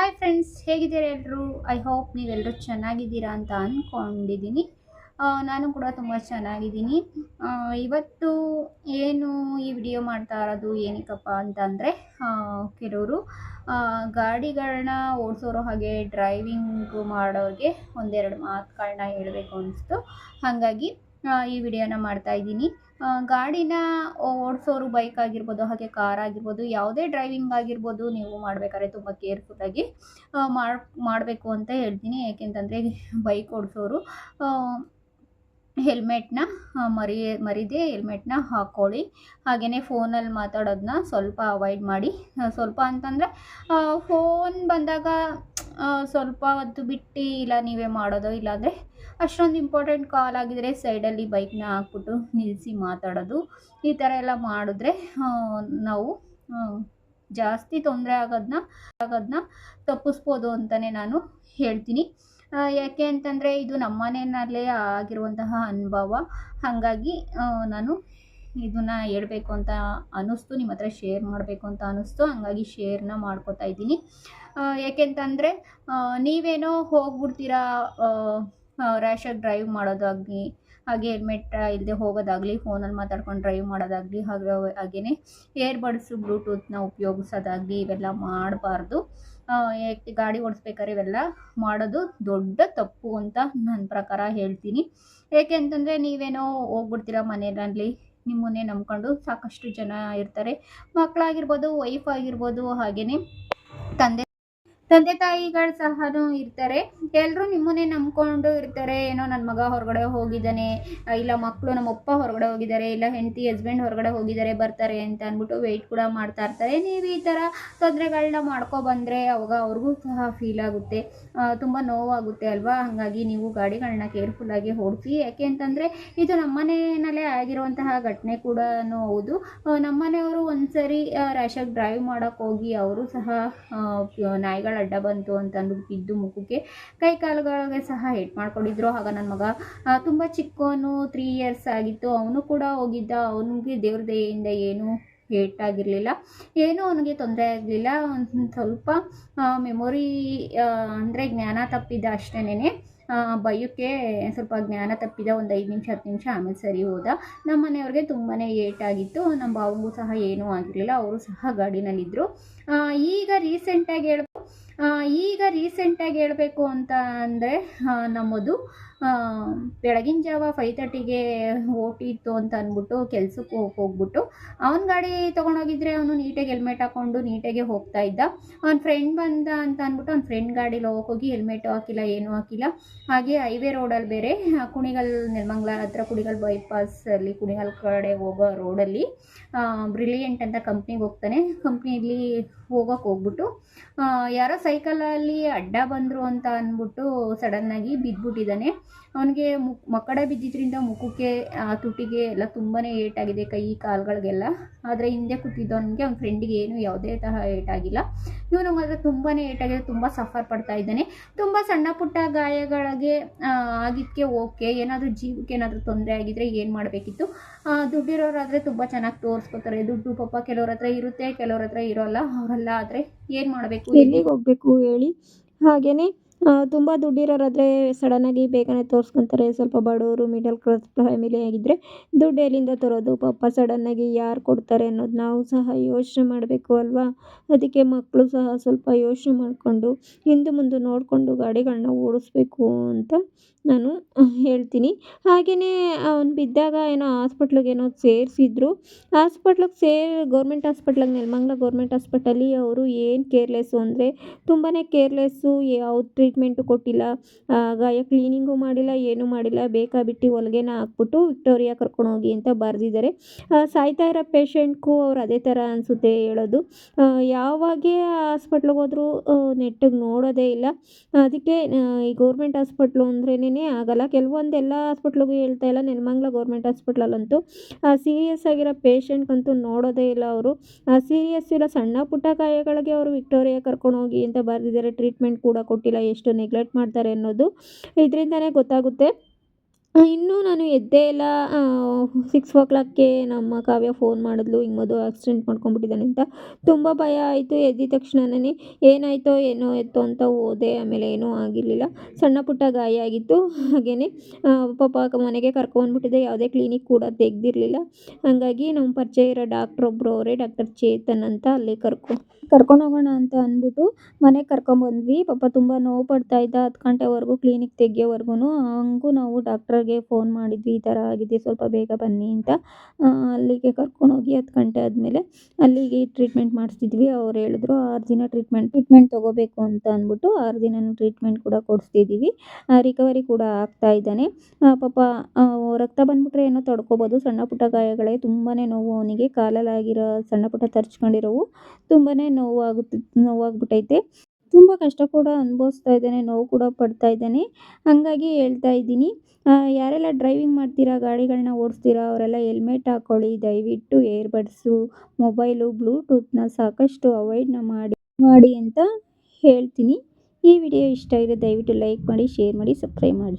Hi friends ಹೇಗಿದ್ದೀರಾ ಎಲ್ಲರೂ I hope ನೀವೆಲ್ಲರೂ ಚೆನ್ನಾಗಿದ್ದೀರಾ ಅಂತ ಅಂದ್ಕೊಂಡಿದ್ದೀನಿ ನಾನು ಕೂಡ ತುಂಬ ಚೆನ್ನಾಗಿದ್ದೀನಿ. ಇವತ್ತು ಏನು ಈ ವಿಡಿಯೋ ಮಾಡ್ತಾ ಇರೋದು ಏನಕ್ಕಪ್ಪ ಅಂತಂದರೆ ಕೆಲವರು ಗಾಡಿಗಳನ್ನ ಓಡಿಸೋರು ಹಾಗೆ ಡ್ರೈವಿಂಗ್ ಮಾಡೋರಿಗೆ ಒಂದೆರಡು ಮಾತುಗಳನ್ನ ಹೇಳಬೇಕು ಅನಿಸ್ತು. ಹಾಗಾಗಿ ಈ ವಿಡಿಯೋನ ಮಾಡ್ತಾ ಇದ್ದೀನಿ. ಆ, ಗಾಡಿನ ಓಡಿಸೋರು ಬೈಕ್ ಆಗಿರ್ಬೋದು, ಹಾಗೆ ಕಾರ್ ಆಗಿರ್ಬೋದು, ಯಾವುದೇ ಡ್ರೈವಿಂಗ್ ಆಗಿರ್ಬೋದು, ನೀವು ಮಾಡಬೇಕಾದ್ರೆ ತುಂಬ ಕೇರ್ಫುಲ್ಲಾಗಿ ಮಾಡಿ, ಮಾಡಬೇಕು ಅಂತ ಹೇಳ್ತೀನಿ. ಏಕೆಂತಂದರೆ ಬೈಕ್ ಓಡಿಸೋರು ಹೆಲ್ಮೆಟ್ನ ಮರಿ, ಮರಿದೇ ಹೆಲ್ಮೆಟ್ನ ಹಾಕ್ಕೊಳ್ಳಿ ಹಾಗೆಯೇ ಫೋನಲ್ಲಿ ಮಾತಾಡೋದನ್ನ ಸ್ವಲ್ಪ ಅವಾಯ್ಡ್ ಮಾಡಿ. ಸ್ವಲ್ಪ ಅಂತಂದರೆ ಫೋನ್ ಬಂದಾಗ ಸ್ವಲ್ಪ ಹೊತ್ತು ಬಿಟ್ಟು ಇಲ್ಲ, ನೀವೇ ಮಾಡೋದು, ಇಲ್ಲಾಂದರೆ ಅಷ್ಟೊಂದು ಇಂಪಾರ್ಟೆಂಟ್ ಕಾಲ್ ಆಗಿದ್ರೆ ಸೈಡಲ್ಲಿ ಬೈಕ್ನ ಹಾಕ್ಬಿಟ್ಟು ನಿಲ್ಲಿಸಿ ಮಾತಾಡೋದು. ಈ ಥರ ಎಲ್ಲ ಮಾಡಿದ್ರೆ ನಾವು ಜಾಸ್ತಿ ತೊಂದರೆ ಆಗೋದನ್ನ ಆಗೋದನ್ನ ತಪ್ಪಿಸ್ಬೋದು ಅಂತಲೇ ನಾನು ಹೇಳ್ತೀನಿ. ಯಾಕೆ ಅಂತಂದರೆ ಇದು ನಮ್ಮನೆಯಲ್ಲೇ ಆಗಿರುವಂತಹ ಅನುಭವ. ಹಾಗಾಗಿ ನಾನು ಇದನ್ನು ಹೇಳಬೇಕು ಅಂತ ಅನ್ನಿಸ್ತು, ನಿಮ್ಮ ಹತ್ರ ಶೇರ್ ಮಾಡಬೇಕು ಅಂತ ಅನ್ನಿಸ್ತು, ಹಂಗಾಗಿ ಶೇರ್ನ ಮಾಡ್ಕೋತಾ ಇದ್ದೀನಿ. ಯಾಕೆಂತಂದರೆ ನೀವೇನೋ ಹೋಗ್ಬಿಡ್ತೀರಾ ರ್ಯಾಶಾಗಿ ಡ್ರೈವ್ ಮಾಡೋದಾಗಲಿ, ಹಾಗೆ ಹೆಲ್ಮೆಟ್ ಇಲ್ಲದೆ ಹೋಗೋದಾಗಲಿ ಫೋನಲ್ಲಿ ಮಾತಾಡ್ಕೊಂಡು ಡ್ರೈವ್ ಮಾಡೋದಾಗಲಿ, ಹಾಗೆ ಹಾಗೆಯೇ ಏರ್ಬಡ್ಸು ಬ್ಲೂಟೂತ್ನ ಉಪಯೋಗಿಸೋದಾಗಲಿ ಇವೆಲ್ಲ ಮಾಡಬಾರ್ದು. ಗಾಡಿ ಓಡಿಸ್ಬೇಕಾದ್ರೆ ಇವೆಲ್ಲ ಮಾಡೋದು ದೊಡ್ಡ ತಪ್ಪು ಅಂತ ನನ್ನ ಪ್ರಕಾರ ಹೇಳ್ತೀನಿ. ಏಕೆ ಅಂತಂದರೆ ನೀವೇನೋ ಹೋಗ್ಬಿಡ್ತೀರ ಮನೆಯಲ್ಲಿ, ನಿಮ್ಮನ್ನೇ ನಂಬ್ಕೊಂಡು ಸಾಕಷ್ಟು ಜನ ಇರ್ತಾರೆ. ಮಕ್ಕಳಾಗಿರ್ಬೋದು ವೈಫ್ ಆಗಿರ್ಬೋದು ಹಾಗೆಯೇ ತಂದೆ ತಂದೆ ತಾಯಿಗಳು ಸಹ ಇರ್ತಾರೆ. ಎಲ್ಲರೂ ನಿಮ್ಮನ್ನೇ ನಂಬ್ಕೊಂಡು ಇರ್ತಾರೆ. ಏನೋ ನನ್ನ ಮಗ ಹೊರಗಡೆ ಹೋಗಿದ್ದಾನೆ. ಇಲ್ಲ ಮಕ್ಕಳು ನಮ್ಮ ಅಪ್ಪ ಹೊರಗಡೆ ಹೋಗಿದ್ದಾರೆ. ಇಲ್ಲ ಹೆಂಡತಿ ಹಸ್ಬೆಂಡ್ ಹೊರಗಡೆ ಹೋಗಿದ್ದಾರೆ, ಬರ್ತಾರೆ ಅಂತ ಅಂದ್ಬಿಟ್ಟು ವೆಯ್ಟ್ ಕೂಡ ಮಾಡ್ತಾ ಇರ್ತಾರೆ. ನೀವು ಈ ಥರ ತೊಂದರೆಗಳನ್ನ ಮಾಡ್ಕೊ ಬಂದ್ರೆ ಅವಾಗ ಅವ್ರಿಗೂ ಸಹ ಫೀಲ್ ಆಗುತ್ತೆ. ತುಂಬ ನೋವಾಗುತ್ತೆ ಅಲ್ವಾ? ಹಾಗಾಗಿ ನೀವು ಗಾಡಿಗಳನ್ನ ಕೇರ್ಫುಲ್ಲಾಗಿ ಓಡಿಸಿ. ಯಾಕೆ ಅಂತಂದರೆ ಇದು ನಮ್ಮ ಮನೆಯಲ್ಲೇ ಆಗಿರುವಂತಹ ಘಟನೆ ಕೂಡ ಹೌದು. ನಮ್ಮನೆಯವರು ನಮ್ಮ ಮನೆಯವರು ಒಂದ್ಸರಿ ರ್ಯಾಶಾಗಿ ಡ್ರೈವ್ ಮಾಡೋಕ್ಕೆ ಹೋಗಿ ಅವರು ಸಹ ನಾಯಿಗಳ ಅಡ್ಡ ಬಂತು ಅಂತ ಅಂದ್ಬಿಟ್ಟು ಬಿದ್ದು ಮುಖಕ್ಕೆ ಕೈ ಕಾಲುಗಳಿಗೆ ಸಹ ಏಟ್ ಮಾಡ್ಕೊಂಡಿದ್ರು. ಆಗ ನನ್ನ ಮಗ ತುಂಬ ಚಿಕ್ಕವನು ತ್ರೀ ಇಯರ್ಸ್ ಆಗಿತ್ತು. ಅವನು ಕೂಡ ಹೋಗಿದ್ದ. ಅವನಿಗೆ ದೇವ್ರ ದಯೆಯಿಂದ ಏನು ಏಟಾಗಿರಲಿಲ್ಲ ಏನೂ ಅವನಿಗೆ ತೊಂದರೆ ಆಗಲಿಲ್ಲ. ಒಂದು ಸ್ವಲ್ಪ ಮೆಮೊರಿ ಅಂದರೆ ಜ್ಞಾನ ತಪ್ಪಿದ ಅಷ್ಟೇನೆ ಭಯಕ್ಕೆ ಸ್ವಲ್ಪ ಜ್ಞಾನ ತಪ್ಪಿದ ಒಂದು ಐದು ನಿಮಿಷ, ಹತ್ತು ನಿಮಿಷ ಆಮೇಲೆ ಸರಿ ಹೋದ. ನಮ್ಮ ಮನೆಯವ್ರಿಗೆ ತುಂಬಾ ಏಟಾಗಿತ್ತು ನಮ್ಮ ಭಾವಂಗೂ ಸಹ ಏನೂ ಆಗಿರಲಿಲ್ಲ. ಅವರು ಸಹ ಗಾಡಿನಲ್ಲಿದ್ದರು ಈಗ ರೀಸೆಂಟಾಗಿ ಹೇಳ್ಬೋದು ಈಗ ರೀಸೆಂಟಾಗಿ ಹೇಳಬೇಕು ಅಂತ ಅಂದರೆ ನಮ್ಮದು ಬೆಳಗಿನ ಜಾವ ಫೈವ್ ತರ್ಟಿಗೆ ಓಟಿತ್ತು ಅಂತ ಅಂದ್ಬಿಟ್ಟು ಕೆಲಸಕ್ಕೆ ಹೋಗಿ ಹೋಗ್ಬಿಟ್ಟು ಅವನ ಗಾಡಿ ತೊಗೊಂಡೋಗಿದ್ರೆ ಅವನು ನೀಟಾಗಿ ಹೆಲ್ಮೆಟ್ ಹಾಕ್ಕೊಂಡು ನೀಟಾಗಿ ಹೋಗ್ತಾ ಇದ್ದ. ಅವ್ನ ಫ್ರೆಂಡ್ ಬಂದ ಅಂತ ಅಂದ್ಬಿಟ್ಟು ಅವ್ನ ಫ್ರೆಂಡ್ ಗಾಡೀಲಿ ಹೋಗಿ ಹೆಲ್ಮೆಟ್ ಹಾಕಿಲ್ಲ, ಏನೂ ಹಾಕಿಲ್ಲ. ಹಾಗೆ ಹೈವೇ ರೋಡಲ್ಲಿ ಬೇರೆ ಕುಣಿಗಲ್, ನೆಲಮಂಗ್ಲ ಹತ್ರ ಕುಣಿಗಲ್ ಬೈಪಾಸಲ್ಲಿ ಕುಣಿಗಲ್ ಕಡೆ ಹೋಗೋ ರೋಡಲ್ಲಿ ಬ್ರಿಲಿಯಂಟ್ ಅಂತ ಕಂಪ್ನಿಗೆ ಹೋಗ್ತಾನೆ. ಕಂಪ್ನಿಲಿ ಹೋಗೋಕೆ ಹೋಗ್ಬಿಟ್ಟು ಯಾರೋ ಸೈಕಲಲ್ಲಿ ಅಡ್ಡ ಬಂದರು ಅಂತ ಅಂದ್ಬಿಟ್ಟು ಸಡನ್ನಾಗಿ ಬಿದ್ದುಬಿಟ್ಟಿದ್ದಾನೆ ಅವನಿಗೆ ಮುಕ್ ಮಕ್ಕಡೆ ಬಿದ್ದಿದ್ರಿಂದ ಮುಖಕ್ಕೆ ಆ, ತುಟಿಗೆ ಎಲ್ಲ ತುಂಬಾ ಏಟಾಗಿದೆ ಕೈ ಕಾಲುಗಳಿಗೆಲ್ಲ. ಆದರೆ ಹಿಂದೆ ಕೂತಿದ್ದವನಿಗೆ ಅವ್ನ ಫ್ರೆಂಡಿಗೆ ಏನು ಯಾವುದೇ ತರಹ ಏಟಾಗಿಲ್ಲ. ಇವನು ಮಾತ್ರ ತುಂಬಾ ಏಟಾಗಿದೆ ತುಂಬ ಸಫರ್ ಪಡ್ತಾ ಇದ್ದಾನೆ. ತುಂಬ ಸಣ್ಣ ಪುಟ್ಟ ಗಾಯಗಳಿಗೆ ಆ, ಆಗಿದ್ದಕ್ಕೆ ಓಕೆ ಏನಾದರೂ ಜೀವಕ್ಕೆ ಏನಾದರೂ ತೊಂದರೆ ಆಗಿದ್ರೆ ಏನು ಮಾಡಬೇಕಿತ್ತು? ದುಡ್ಡಿರೋರಾದರೆ ತುಂಬ ಚೆನ್ನಾಗಿ ತೋರಿಸ್ಕೊತಾರೆ. ದುಡ್ಡು ಪಾಪ ಕೆಲವ್ರ ಹತ್ರ ಇರುತ್ತೆ ಕೆಲವ್ರ ಹತ್ರ ಇರೋಲ್ಲ. ಅವರೆಲ್ಲ ಆದರೆ ಏನು ಮಾಡಬೇಕು? ಎಲ್ಲಿಗೆ ಹೋಗಬೇಕು ಹೇಳಿ. ಹಾಗೆಯೇ ತುಂಬ ದುಡ್ಡಿರೋರಾದರೆ ಸಡನ್ನಾಗಿ ಬೇಗನೆ ತೋರಿಸ್ಕೊಂತಾರೆ. ಸ್ವಲ್ಪ ಬಡವರು ಮಿಡಲ್ ಕ್ಲಾಸ್ ಫ್ಯಾಮಿಲಿ ಆಗಿದ್ದರೆ ದುಡ್ಡು ಎಲ್ಲಿಂದ ತರೋದು? ಪಾಪ ಸಡನ್ನಾಗಿ ಯಾರು ಕೊಡ್ತಾರೆ ಅನ್ನೋದು ನಾವು ಸಹ ಯೋಚನೆ ಮಾಡಬೇಕು ಅಲ್ವಾ? ಅದಕ್ಕೆ ಮಕ್ಕಳು ಸಹ ಸ್ವಲ್ಪ ಯೋಚನೆ ಮಾಡಿಕೊಂಡು ಹಿಂದೆ ಮುಂದೆ ನೋಡಿಕೊಂಡು ಗಾಡಿಗಳನ್ನ ಓಡಿಸ್ಬೇಕು ಅಂತ ನಾನು ಹೇಳ್ತೀನಿ. ಹಾಗೆಯೇ ಅವ್ನು ಬಿದ್ದಾಗ ಏನೋ ಹಾಸ್ಪಿಟ್ಲಿಗೆ ಏನೋ ಸೇರಿಸಿದ್ರು. ಹಾಸ್ಪಿಟ್ಲಿಗೆ ಸೇರಿ ಗೌರ್ಮೆಂಟ್ ಹಾಸ್ಪಿಟ್ಲಾಗ ನೆಲಮಂಗ್ಲ ಗೌರ್ಮೆಂಟ್ ಹಾಸ್ಪಿಟಲಿ ಅವರು ಏನು ಕೇರ್ಲೆಸ್ಸು ಅಂದರೆ ತುಂಬಾ ಕೇರ್ಲೆಸ್ಸು ಯಾವ ಟ್ರೀಟ್ಮೆಂಟು ಕೊಟ್ಟಿಲ್ಲ ಆ, ಗಾಯ ಕ್ಲೀನಿಂಗು ಮಾಡಿಲ್ಲ ಏನೂ ಮಾಡಿಲ್ಲ ಬೇಕಾಬಿಟ್ಟು ಹೊಲಿಗೆನ ಹಾಕ್ಬಿಟ್ಟು ವಿಕ್ಟೋರಿಯಾ ಕರ್ಕೊಂಡೋಗಿ ಅಂತ ಬರೆದಿದ್ದಾರೆ. ಸಾಯ್ತಾ ಇರೋ ಪೇಷಂಟ್ಗೂ ಅವ್ರು ಅದೇ ಥರ ಅನಿಸುತ್ತೆ ಹೇಳೋದು. ಯಾವಾಗೇ ಹಾಸ್ಪಿಟ್ಲಿಗೆ ಹೋದರೂ ನೆಟ್ಟಿಗೆ ನೋಡೋದೇ ಇಲ್ಲ. ಅದಕ್ಕೆ ಈ ಗೌರ್ಮೆಂಟ್ ಹಾಸ್ಪಿಟ್ಲು ಅಂದ್ರೇ ಆಗಲ್ಲ. ಕೆಲವೊಂದು ಎಲ್ಲ ಹಾಸ್ಪಿಟ್ಲಿಗೂ ಹೇಳ್ತಾ ಇಲ್ಲ. ನೆಲಮಂಗ್ಲ ಗೌರ್ಮೆಂಟ್ ಹಾಸ್ಪಿಟ್ಲಲ್ಲಂತೂ ಸೀರಿಯಸ್ ಆಗಿರೋ ಪೇಷಂಟ್ಗಂತೂ ನೋಡೋದೇ ಇಲ್ಲ ಅವರು. ಸೀರಿಯಸ್ ಇಲ್ಲ ಸಣ್ಣ ಪುಟ್ಟ ಗಾಯಗಳಿಗೆ ಅವರು ವಿಕ್ಟೋರಿಯಾ ಕರ್ಕೊಂಡೋಗಿ ಅಂತ ಬರೆದಿದ್ದಾರೆ. ಟ್ರೀಟ್ಮೆಂಟ್ ಕೂಡ ಕೊಟ್ಟಿಲ್ಲ. ಎಷ್ಟು ನೆಗ್ಲೆಕ್ಟ್ ಮಾಡ್ತಾರೆ ಅನ್ನೋದು ಇದರಿಂದನೇ ಗೊತ್ತಾಗುತ್ತೆ. ಇನ್ನೂ ನಾನು ಎದ್ದೇ ಇಲ್ಲ ಸಿಕ್ಸ್ ಓ ಕ್ಲಾಕ್ಗೆ ನಮ್ಮ ಕಾವ್ಯ ಫೋನ್ ಮಾಡಿದ್ಲು, ಹಿಂಗೆ ಮಧು ಆಕ್ಸಿಡೆಂಟ್ ಮಾಡ್ಕೊಂಡ್ಬಿಟ್ಟಿದ್ದಾನೆ ಅಂತ. ತುಂಬ ಭಯ ಆಯಿತು, ಎದ್ದಿದ ತಕ್ಷಣನೇ ಏನಾಯಿತೋ ಏನೋ ಎತ್ತೋ ಅಂತ ಹೋದೆ ಆಮೇಲೆ ಏನೂ ಆಗಿರಲಿಲ್ಲ. ಸಣ್ಣ ಪುಟ್ಟ ಗಾಯ ಆಗಿತ್ತು ಹಾಗೇ ಪಾಪ ಮನೆಗೆ ಕರ್ಕೊಂಡ್ಬಿಟ್ಟಿದ್ದೆ, ಯಾವುದೇ ಕ್ಲಿನಿಕ್ ಕೂಡ ತೆಗೆದಿರಲಿಲ್ಲ. ಹಾಗಾಗಿ ನಮ್ಮ ಪರಿಚಯ ಇರೋ ಡಾಕ್ಟ್ರ್ ಒಬ್ಬರು ಅವರೇ ಡಾಕ್ಟರ್ ಚೇತನ್ ಅಂತ ಅಲ್ಲಿ ಕರ್ಕೊ, ಕರ್ಕೊಂಡು ಹೋಗೋಣ ಅಂತ ಅಂದ್ಬಿಟ್ಟು ಮನೆಗೆ ಕರ್ಕೊಂಬಂದ್ವಿ. ಪಾಪ ತುಂಬ ನೋವು ಪಡ್ತಾ ಇದ್ದ, ಹತ್ತು ಗಂಟೆವರೆಗೂ ಕ್ಲಿನಿಕ್ ತೆಗಿಯೋವರೆಗೂ ಹಂಗೂ ನಾವು ಡಾಕ್ಟ್ರಿಗೆ ಫೋನ್ ಮಾಡಿದ್ವಿ, ಈ ಥರ ಆಗಿದೆ, ಸ್ವಲ್ಪ ಬೇಗ ಬನ್ನಿ ಅಂತ. ಅಲ್ಲಿಗೆ ಕರ್ಕೊಂಡೋಗಿ ಹತ್ತು ಗಂಟೆ ಆದಮೇಲೆ ಅಲ್ಲಿಗೆ ಟ್ರೀಟ್ಮೆಂಟ್ ಮಾಡಿಸ್ತಿದ್ವಿ. ಅವ್ರು ಹೇಳಿದ್ರು, ಆರು ದಿನ ಟ್ರೀಟ್ಮೆಂಟ್ ಟ್ರೀಟ್ಮೆಂಟ್ ತೊಗೋಬೇಕು ಅಂತ ಅಂದ್ಬಿಟ್ಟು ಆರು ದಿನನೂ ಟ್ರೀಟ್ಮೆಂಟ್ ಕೂಡ ಕೊಡಿಸ್ತಿದ್ದೀವಿ. ರಿಕವರಿ ಕೂಡ ಆಗ್ತಾ ಇದ್ದಾನೆ. ಪಾಪ ರಕ್ತ ಬಂದ್ಬಿಟ್ರೆ ಏನೋ ತಡ್ಕೋಬೋದು. ಸಣ್ಣ ಪುಟ್ಟ ಗಾಯಗಳೇ ತುಂಬಾ ನೋವು ಅವನಿಗೆ. ಕಾಲಲ್ಲಾಗಿರೋ ಸಣ್ಣ ಪುಟ್ಟ ತರ್ಚ್ಕೊಂಡಿರೋವು ತುಂಬಾ ನೋವಾಗುತ್ತೆ ನೋವಾಗ್ಬಿಟ್ಟೈತೆ ತುಂಬ ಕಷ್ಟ ಕೂಡ ಅನುಭವಿಸ್ತಾ ಇದ್ದಾನೆ, ನೋವು ಕೂಡ ಪಡ್ತಾ ಇದ್ದಾನೆ. ಹಾಗಾಗಿ ಹೇಳ್ತಾ ಇದ್ದೀನಿ ಯಾರೆಲ್ಲ ಡ್ರೈವಿಂಗ್ ಮಾಡ್ತೀರಾ, ಗಾಡಿಗಳನ್ನ ಓಡಿಸ್ತೀರಾ, ಅವರೆಲ್ಲ ಹೆಲ್ಮೆಟ್ ಹಾಕ್ಕೊಳ್ಳಿ ದಯವಿಟ್ಟು ಏರ್ಬಡ್ಸು ಮೊಬೈಲು ಬ್ಲೂಟೂತ್ನ ಸಾಕಷ್ಟು ಅವಾಯ್ಡ್ನ ಮಾಡಿ ಮಾಡಿ ಅಂತ ಹೇಳ್ತೀನಿ. ಈ ವಿಡಿಯೋ ಇಷ್ಟ ಆದರೆ ದಯವಿಟ್ಟು ಲೈಕ್ ಮಾಡಿ ಶೇರ್ ಮಾಡಿ ಸಬ್ಸ್ಕ್ರೈಬ್ ಮಾಡಿ.